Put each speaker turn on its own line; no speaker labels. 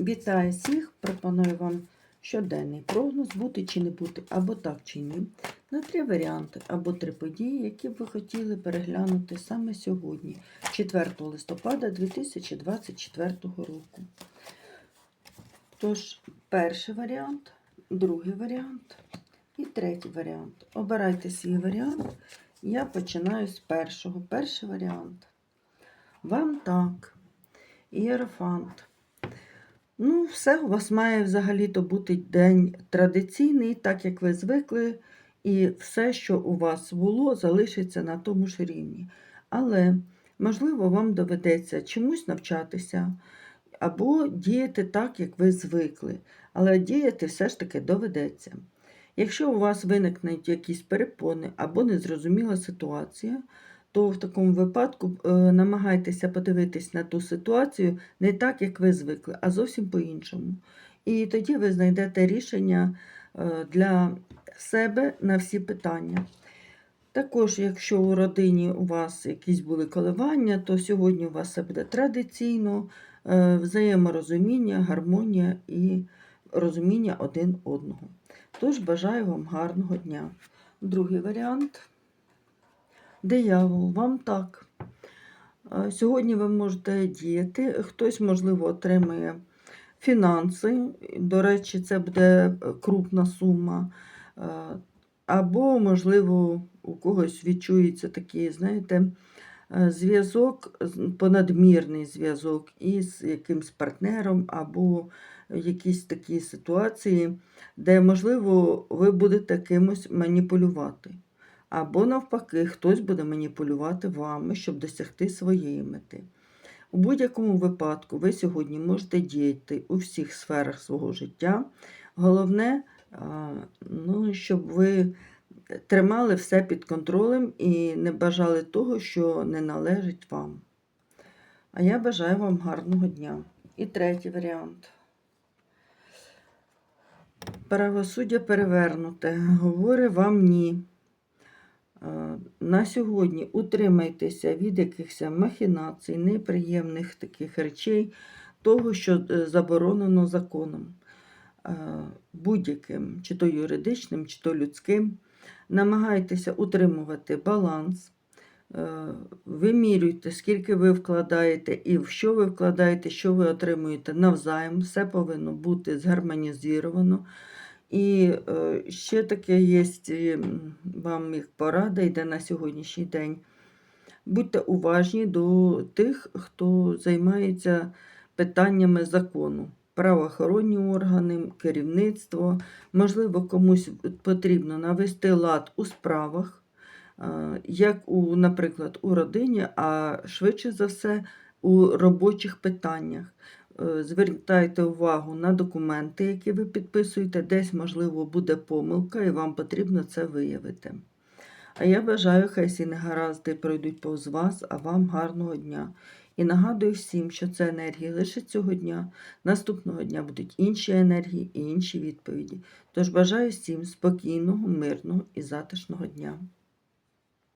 Вітаю всіх! Пропоную вам щоденний прогноз, бути чи не бути, або так чи ні, на три варіанти, або три події, які б ви хотіли переглянути саме сьогодні, 4 листопада 2024 року. Тож, перший варіант, другий варіант і третій варіант. Обирайте свій варіант. Я починаю з першого. Перший варіант. Вам так. Ієрофант. Ну, все, у вас має взагалі-то бути день традиційний, так як ви звикли, і все, що у вас було, залишиться на тому ж рівні. Але, можливо, вам доведеться чомусь навчатися або діяти так, як ви звикли. Але діяти все ж таки доведеться. Якщо у вас виникнуть якісь перепони або незрозуміла ситуація, то в такому випадку е, намагайтеся подивитись на ту ситуацію не так, як ви звикли, а зовсім по-іншому. І тоді ви знайдете рішення е, для себе на всі питання. Також, якщо у родині у вас якісь були коливання, то сьогодні у вас все буде традиційно, е, взаєморозуміння, гармонія і розуміння один одного. Тож бажаю вам гарного дня. Другий варіант. Диявол, вам так. Е, Сьогодні ви можете діяти, хтось, можливо, отримає фінанси. До речі, це буде крупна сума. Е, Або, можливо, у когось відчується такий, знаєте, е, зв'язок, понадмірний зв'язок із якимсь партнером, або якісь такі ситуації, де, можливо, ви будете кимось маніпулювати. Або навпаки, хтось буде маніпулювати вами, щоб досягти своєї мети. У будь-якому випадку ви сьогодні можете діяти у всіх сферах свого життя. Головне, ну, щоб ви тримали все під контролем і не бажали того, що не належить вам. А я бажаю вам гарного дня. І третій варіант. Правосуддя перевернуте. Говорить вам ні. На сьогодні утримайтеся від якихось махінацій, неприємних таких речей, того, що е, заборонено законом, Е, будь-яким, чи то юридичним, чи то людським. Намагайтеся утримувати баланс, Е, вимірюйте, скільки ви вкладаєте і в що ви вкладаєте, що ви отримуєте навзаєм. Все повинно бути згармонізовано. І е, ще таке є вам їх порада йде на сьогоднішній день. Будьте уважні до тих, хто займається питаннями закону. Правоохоронні органи, керівництво. Можливо, комусь потрібно навести лад у справах, е, як, у, наприклад, у родині, а швидше за все у робочих питаннях. Е, Звертайте увагу на документи, які ви підписуєте, десь, можливо, буде помилка, і вам потрібно це виявити. А я бажаю, хай всі негаразди пройдуть повз вас, а вам гарного дня. І нагадую всім, що це енергії лише цього дня. Наступного дня будуть інші енергії і інші відповіді. Тож бажаю всім спокійного, мирного і затишного дня.